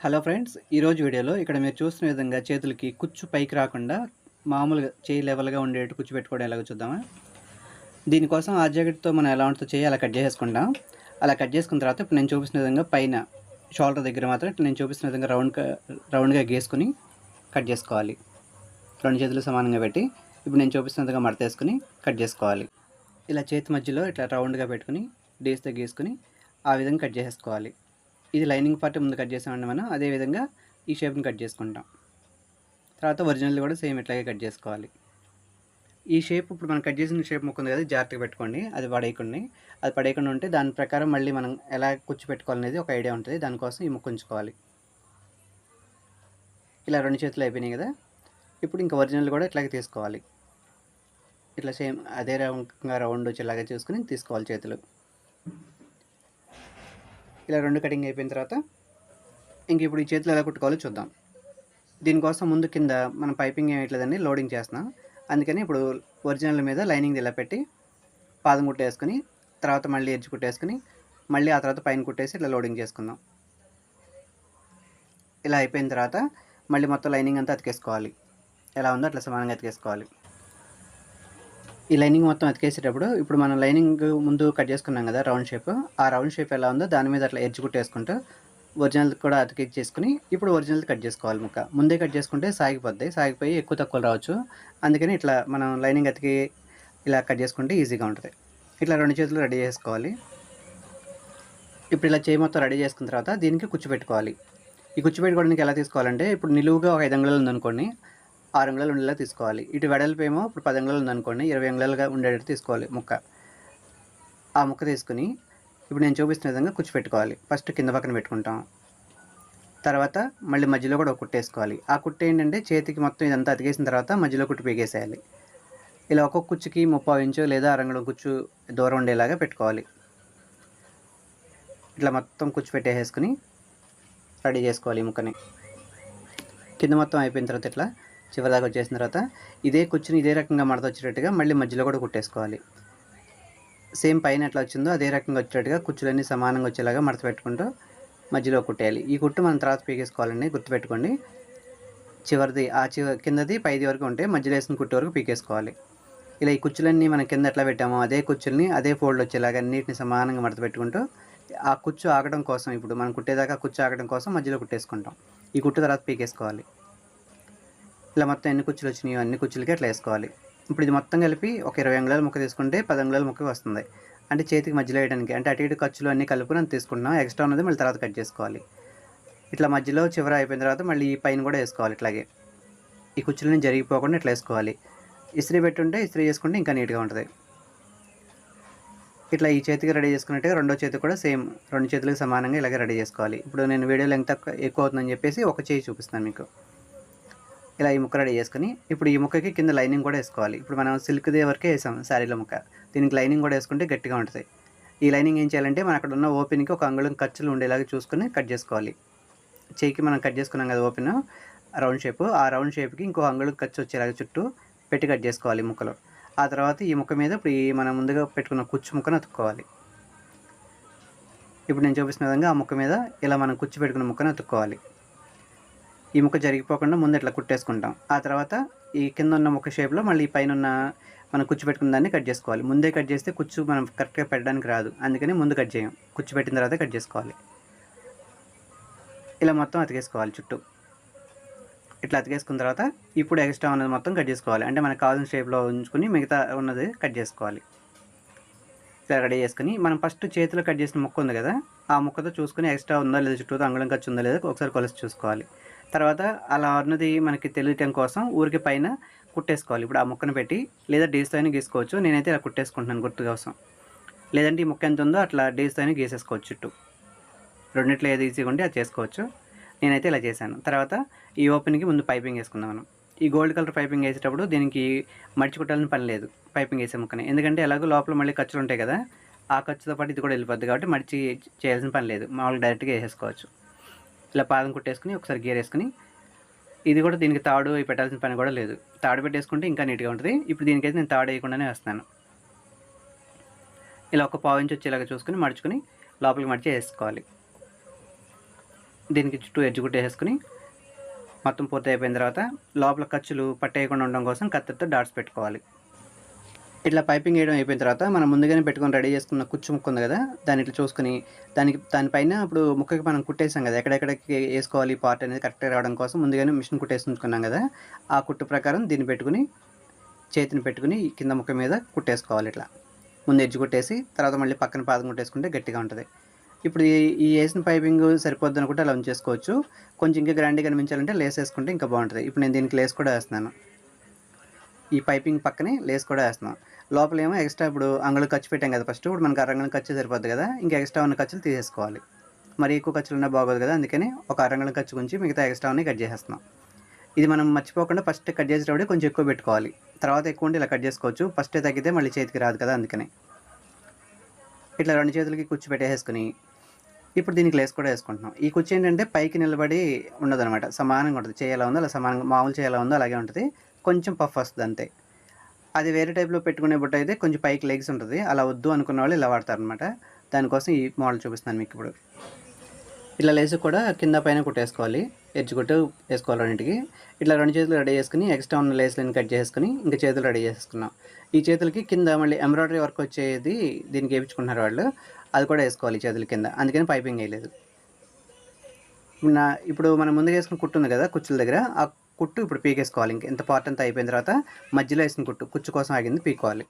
Hello friends ఈరోజు వీడియోలో ఇక్కడ మీరు చూస్తున్న విధంగా చేతులకి కుచ్చు పైకి రాకుండా మామూలుగా చేయి లెవెల్గా ఉండేట్టు కుచ్చు పెట్టుకోవడం ఎలాగో చూద్దామా? దీనికోసం ఆ జాకెట్తో మనం ఎలా ఉంటుందో చేయి అలా కట్ చేసుకుంటాం అలా కట్ చేసుకున్న తర్వాత ఇప్పుడు నేను చూపిస్తున్న విధంగా పైన షోల్డర్ దగ్గర మాత్రం ఇట్లా నేను చూపిస్తున్న విధంగా రౌండ్గా రౌండ్గా గీసుకుని కట్ చేసుకోవాలి. రెండు చేతులు సమానంగా పెట్టి ఇప్పుడు నేను చూపిస్తున్న విధంగా మడత వేసుకుని కట్ చేసుకోవాలి. ఇలా చేతి మధ్యలో ఇట్లా రౌండ్గా పెట్టుకుని డేస్తో గీసుకుని ఆ విధంగా కట్ చేసేసుకోవాలి. ఇది లైనింగ్ పార్ట్ ముందు కట్ చేసామండి మనం. అదేవిధంగా ఈ షేప్ని కట్ చేసుకుంటాం. తర్వాత ఒరిజినల్ కూడా సేమ్ ఇట్లాగే కట్ చేసుకోవాలి. ఈ షేప్ ఇప్పుడు మనం కట్ చేసిన షేప్ ముక్కుంది కదా జాగ్రత్తగా పెట్టుకోండి. అది పడేయకుండా అది పడేయకుండా ఉంటే దాని ప్రకారం మళ్ళీ మనం ఎలా కుచ్చు పెట్టుకోవాలనేది ఒక ఐడియా ఉంటుంది. దానికోసం ఈ ముక్కు ఉంచుకోవాలి. ఇలా రెండు చేతులు అయిపోయినాయి కదా. ఇప్పుడు ఇంకా ఒరిజినల్ కూడా ఇట్లాగే తీసుకోవాలి. ఇట్లా సేమ్ అదే రకంగా రౌండ్ వచ్చేలాగా చూసుకుని తీసుకోవాలి చేతులు. ఇలా రెండు కటింగ్ అయిపోయిన తర్వాత ఇంక ఇప్పుడు ఈ చేతులు ఎలా కుట్టుకోవాలో చూద్దాం. దీనికోసం ముందు కింద మనం పైపింగ్ ఏమట్లేదండి లోడింగ్ చేస్తున్నాం. అందుకని ఇప్పుడు ఒరిజినల్ మీద లైనింగ్ ఇలా పెట్టి పాదం కుట్టేసుకుని తర్వాత మళ్ళీ ఎడ్జ్ కుట్టేసుకుని మళ్ళీ ఆ తర్వాత పైన కుట్టేసి ఇట్లా లోడింగ్ చేసుకుందాం. ఇలా అయిపోయిన తర్వాత మళ్ళీ మొత్తం లైనింగ్ అంతా అతికేసుకోవాలి. ఎలా ఉందో అట్లా సమానంగా అతికేసుకోవాలి. ఈ లైనింగ్ మొత్తం అతికేసేటప్పుడు ఇప్పుడు మనం లైనింగ్ ముందు కట్ చేసుకున్నాం కదా రౌండ్ షేప్. ఆ రౌండ్ షేప్ ఎలా ఉందో దాని మీద అట్లా ఎడ్జ్ కుట్టేసుకుంటూ ఒరిజినల్ కూడా అతికిచ్చేసుకుని ఇప్పుడు ఒరిజినల్ కట్ చేసుకోవాలి ముక్క. ముందే కట్ చేసుకుంటే సాగిపోద్ది. సాగిపోయి ఎక్కువ తక్కువ రావచ్చు. అందుకని ఇట్లా మనం లైనింగ్ అతికి ఇలా కట్ చేసుకుంటే ఈజీగా ఉంటుంది. ఇట్లా రెండు చేతులు రెడీ చేసుకోవాలి. ఇప్పుడు ఇలా చేయి మొత్తం రెడీ చేసుకున్న తర్వాత దీనికి కుచ్చు పెట్టుకోవాలి ఈ కుచ్చు పెట్టుకోవడానికి ఎలా తీసుకోవాలంటే ఇప్పుడు నిలువుగా ఒక ఐదు అంగుళాలు ఉందనుకోండి ఆరు అంగుళాలు ఉండేలా తీసుకోవాలి. ఇటు వెడల్పు ఏమో ఇప్పుడు పది అంగుళాలు ఉందనుకోండి ఇరవై అంగుళాలుగా ఉండేటట్టు తీసుకోవాలి ముక్క. ఆ ముక్క తీసుకుని ఇప్పుడు నేను చూపిస్తున్న విధంగా కుచ్చి పెట్టుకోవాలి ఫస్ట్ కింద పక్కన పెట్టుకుంటాం. తర్వాత మళ్ళీ మధ్యలో కూడా ఒక కుట్టు వేసుకోవాలి. ఆ కుట్టు ఏంటంటే చేతికి మొత్తం ఇదంతా అతికేసిన తర్వాత మధ్యలో కుట్టు పీకేసేయాలి. ఇలా ఒక్కొక్క కుచ్చుకి ముప్పై ఇంచు లేదా అరంగుళం కుచ్చు దూరం ఉండేలాగా పెట్టుకోవాలి. ఇట్లా మొత్తం కుచ్చు పెట్టేసేసుకుని రెడీ చేసుకోవాలి ముక్కని. కింద మొత్తం అయిపోయిన తర్వాత ఇట్లా చివరి దాకా వచ్చేసిన తర్వాత ఇదే కుచ్చుని ఇదే రకంగా మడత వచ్చేటట్టుగా మళ్ళీ మధ్యలో కూడా కుట్టేసుకోవాలి. సేమ్ పైన ఎట్లా వచ్చిందో అదే రకంగా వచ్చేటట్టుగా కుచ్చులన్నీ సమానంగా వచ్చేలాగా మడత పెట్టుకుంటూ మధ్యలో కుట్టేయాలి. ఈ కుట్టు మనం తర్వాత పీకేసుకోవాలండి. గుర్తుపెట్టుకోండి. చివరిది ఆ చివ కిందది పైది వరకు ఉంటే మధ్యలో వేసిన కుట్టు వరకు పీకేసుకోవాలి. ఇలా ఈ కుచ్చులన్నీ మనం కింద ఎట్లా పెట్టామో అదే కుచ్చుల్ని అదే ఫోల్డ్ వచ్చేలాగా అన్నిటిని సమానంగా మడత పెట్టుకుంటూ ఆ కుచ్చు ఆగడం కోసం ఇప్పుడు మనం కుట్టేదాకా కుచ్చు ఆగడం కోసం మధ్యలో కుట్టేసుకుంటాం. ఈ కుట్టు తర్వాత పీకేసుకోవాలి. ఇలా మొత్తం ఎన్ని కుచ్చులు వచ్చినాయో అన్ని కుచ్చులకి అట్లా వేసుకోవాలి. ఇప్పుడు ఇది మొత్తం కలిపి ఒక ఇరవై అంగుళాల ముక్క తీసుకుంటే పది అంగుళాల ముక్క వస్తుంది. అంటే చేతికి మధ్యలో వేయడానికి అంటే అటు ఇటు ఖర్చులు అన్నీ కలుపుకొని అంత తీసుకుంటున్నాం. ఎక్స్ట్రా ఉన్నది మళ్ళీ తర్వాత కట్ చేసుకోవాలి. ఇట్లా మధ్యలో చివర అయిపోయిన తర్వాత మళ్ళీ ఈ పైన కూడా వేసుకోవాలి ఇట్లాగే. ఈ కుచ్చులని జరిగిపోకుండా ఇట్లా వేసుకోవాలి. ఇస్త్రీ పెట్టుంటే ఇస్త్రీ చేసుకుంటే ఇంకా నీట్గా ఉంటుంది. ఇట్లా ఈ చేతికి రెడీ చేసుకున్నట్టుగా రెండో చేతికి కూడా సేమ్ రెండు చేతులకు సమానంగా ఇలాగే రెడీ చేసుకోవాలి. ఇప్పుడు నేను వీడియో లెంగ్త్ ఎక్కువ అవుతుందని చెప్పేసి ఒక చేయి చూపిస్తాను మీకు. ఇలా ఈ ముక్క రెడీ చేసుకుని ఇప్పుడు ఈ ముక్కకి కింద లైనింగ్ కూడా వేసుకోవాలి. ఇప్పుడు మనం సిల్క్ వరకే వేసాం శారీలో ముక్క. దీనికి లైనింగ్ కూడా వేసుకుంటే గట్టిగా ఉంటుంది. ఈ లైనింగ్ ఏం చేయాలంటే మనం అక్కడ ఉన్న ఓపెన్కి ఒక అంగుళం ఖర్చులు ఉండేలాగా చూసుకుని కట్ చేసుకోవాలి. చేయికి మనం కట్ చేసుకున్నాం కదా ఓపెన్ రౌండ్ షేప్. ఆ రౌండ్ షేప్కి ఇంకో అంగుళం ఖర్చు వచ్చేలాగా చుట్టూ పెట్టి కట్ చేసుకోవాలి ముక్కలు ముక్కలో. ఆ తర్వాత ఈ ముక్క మీద ఇప్పుడు ఈ మనం ముందుగా పెట్టుకున్న కుచ్చు ముక్కను అతుక్కోవాలి. ఇప్పుడు నేను చూపిస్తున్న విధంగా ఆ ముక్క మీద ఇలా మనం కుచ్చు పెట్టుకున్న ముక్కను అతుక్కోవాలి. ఈ ముక్క జరిగిపోకుండా ముందు ఇట్లా కుట్టేసుకుంటాం. ఆ తర్వాత ఈ కింద ఉన్న ముక్క షేప్లో మళ్ళీ ఈ పైన ఉన్న మనం కుచ్చు పెట్టుకున్న దాన్ని కట్ చేసుకోవాలి. ముందే కట్ చేస్తే కుచ్చు మనం కరెక్ట్గా పెట్టడానికి రాదు. అందుకని ముందు కట్ చేయం. కుచ్చు పెట్టిన తర్వాత కట్ చేసుకోవాలి. ఇలా మొత్తం అతికేసుకోవాలి చుట్టూ. ఇట్లా అతికేసుకున్న తర్వాత ఇప్పుడు ఎక్స్ట్రా ఉన్నది మొత్తం కట్ చేసుకోవాలి. అంటే మనకు కావాల్సిన షేప్లో ఉంచుకుని మిగతా ఉన్నది కట్ చేసుకోవాలి. ఇలా రెడీ చేసుకుని మనం ఫస్ట్ చేతిలో కట్ చేసిన ముక్క ఉంది కదా ఆ ముక్కతో చూసుకుని ఎక్స్ట్రా ఉందా లేదా చుట్టూ అంగుళం ఖర్చు ఉందా లేదా ఒకసారి కొలిసి చూసుకోవాలి. తర్వాత అలా అన్నది మనకి తెలియటం కోసం ఊరికి పైన కుట్టేసుకోవాలి. ఇప్పుడు ఆ ముక్కను పెట్టి లేదా డేస్తో అయినా గీసుకోవచ్చు. నేనైతే ఇలా కుట్టేసుకుంటున్నాను గుర్తు కోసం. లేదంటే ఈ ముక్క ఎంత ఉందో అట్లా డేస్తో అయినా గీసేసుకోవచ్చు చుట్టూ. రెండిట్లో ఏది ఈజీగా ఉంటే అది చేసుకోవచ్చు. నేనైతే ఇలా చేశాను. తర్వాత ఈ ఓపెన్కి ముందు పైపింగ్ వేసుకుందాం మనం. ఈ గోల్డ్ కలర్ పైపింగ్ వేసేటప్పుడు దీనికి మడిచి కుట్టాలని పని లేదు పైపింగ్ వేసే ముక్కని. ఎందుకంటే ఎలాగో లోపల మళ్ళీ ఖర్చులు ఉంటాయి కదా ఆ ఖర్చుతో పాటు ఇది కూడా వెళ్ళిపోద్ది కాబట్టి మడిచి చేయాల్సిన పని లేదు. మామూలుగా డైరెక్ట్గా వేసేసుకోవచ్చు. ఇలా పాదం కుట్టేసుకుని ఒకసారి గేర్ వేసుకుని ఇది కూడా దీనికి తాడు పెట్టాల్సిన పని కూడా లేదు. తాడు పెట్టేసుకుంటే ఇంకా నీట్గా ఉంటుంది. ఇప్పుడు దీనికైతే నేను తాడు వేయకుండానే వేస్తాను ఇలా ఒక పావు ఇంచ్ వచ్చేలాగా చూసుకుని మడుచుకుని లోపలికి మడిచి వేసుకోవాలి. దీనికి చుట్టూ ఎడ్జ్ కుట్టేసుకుని మొత్తం పూర్తి అయిపోయిన తర్వాత లోపల ఖర్చులు పట్టేయకుండా ఉండడం కోసం కత్తితో డాట్స్ పెట్టుకోవాలి. ఇట్లా పైపింగ్ వేయడం అయిపోయిన తర్వాత మనం ముందుగానే పెట్టుకొని రెడీ చేసుకున్న కుచ్చు ముక్క ఉంది కదా దాన్ని ఇట్లా చూసుకుని దానికి దానిపైన ఇప్పుడు ముక్కకి మనం కుట్టేసాం కదా ఎక్కడెక్కడికి వేసుకోవాలి పార్ట్ అనేది కరెక్ట్గా రావడం కోసం ముందుగానే మిషన్ కుట్టేసి ఉంచుకున్నాం కదా ఆ కుట్టు ప్రకారం దీన్ని పెట్టుకుని చేతిని పెట్టుకుని కింద ముక్క మీద కుట్టేసుకోవాలి ఇట్లా. ముందు ఎడ్జ్ కుట్టేసి తర్వాత మళ్ళీ పక్కన పాదం కుట్టేసుకుంటే గట్టిగా ఉంటుంది. ఇప్పుడు ఈ ఈ వేసిన పైపింగ్ సరిపోద్ది అనుకుంటే అలా ఉంచేసుకోవచ్చు. కొంచెం ఇంకా గ్రాండ్గా కనిపించాలంటే లేస్ వేసుకుంటే ఇంకా బాగుంటుంది. ఇప్పుడు నేను దీనికి లేస్ కూడా వేస్తున్నాను. ఈ పైపింగ్ పక్కనే లేస్ కూడా వేస్తున్నాం. లోపల ఏమో ఎక్స్ట్రా ఇప్పుడు అంగుళం ఖర్చు పెట్టాం కదా ఫస్ట్. ఇప్పుడు మనకు అరంగుళం ఖర్చు సరిపోద్ది కదా. ఇంకా ఎక్స్ట్రా ఉన్న ఖర్చులు తీసేసుకోవాలి. మరి ఎక్కువ ఖర్చులు ఉన్నా బాగోదు కదా. అందుకని ఒక అరంగుళం ఖర్చు గురించి మిగతా ఎక్స్ట్రా ఉన్నాయి కట్ చేసేస్తున్నాం. ఇది మనం మర్చిపోకుండా ఫస్ట్ కట్ చేసేటప్పుడు కొంచెం ఎక్కువ పెట్టుకోవాలి. తర్వాత ఎక్కువ ఉంటే ఇలా కట్ చేసుకోవచ్చు. ఫస్టే తగ్గితే మళ్ళీ చేతికి రాదు కదా అందుకని. ఇట్లా రెండు చేతులకి కుర్చీ పెట్టేసుకుని ఇప్పుడు దీనికి లేస్ కూడా వేసుకుంటున్నాం. ఈ కుర్చీ ఏంటంటే పైకి నిలబడి ఉండదు అనమాట సమానంగా ఉంటుంది. చేయాలా ఉందో అలా సమానంగా మామూలు చేయాలా ఉందో అలాగే ఉంటుంది. కొంచెం పఫ్ వస్తుంది అంతే అది వేరే టైప్లో పెట్టుకునే బుట్ట అయితే కొంచెం పైకి లెగ్స్ ఉంటుంది. అలా వద్దు అనుకున్న వాళ్ళు ఇలా వాడతారు అనమాట దానికోసం ఈ మోడల్ చూపిస్తున్నాను మీకు ఇప్పుడు. ఇట్లా లేసి కూడా కింద పైన కుట్టేసుకోవాలి. ఎడ్జ్ కుట్టు వేసుకోవాలి రెండింటికి. ఇట్లా రెండు చేతులు రెడీ చేసుకుని ఎక్స్ట్రా ఉన్న లేస్లను కట్ చేసుకుని ఇంకా చేతులు రెడీ చేసుకున్నాం ఈ చేతులకి కింద మళ్ళీ ఎంబ్రాయిడరీ వర్క్ వచ్చేది దీనికి వేయించుకుంటున్నారు వాళ్ళు. అది కూడా వేసుకోవాలి చేతుల కింద. అందుకని పైపింగ్ వేయలేదు. నా ఇప్పుడు మనం ముందుగా వేసుకున్న కుట్టు ఉంది కదా కుచ్చుల దగ్గర ఆ కుట్టు ఇప్పుడు పీకేసుకోవాలి. ఇంక ఎంత పార్ట్ అంతా అయిపోయిన తర్వాత మధ్యలో వేసిన కుట్టు కుచ్చు కోసం ఆగింది పీకోవాలి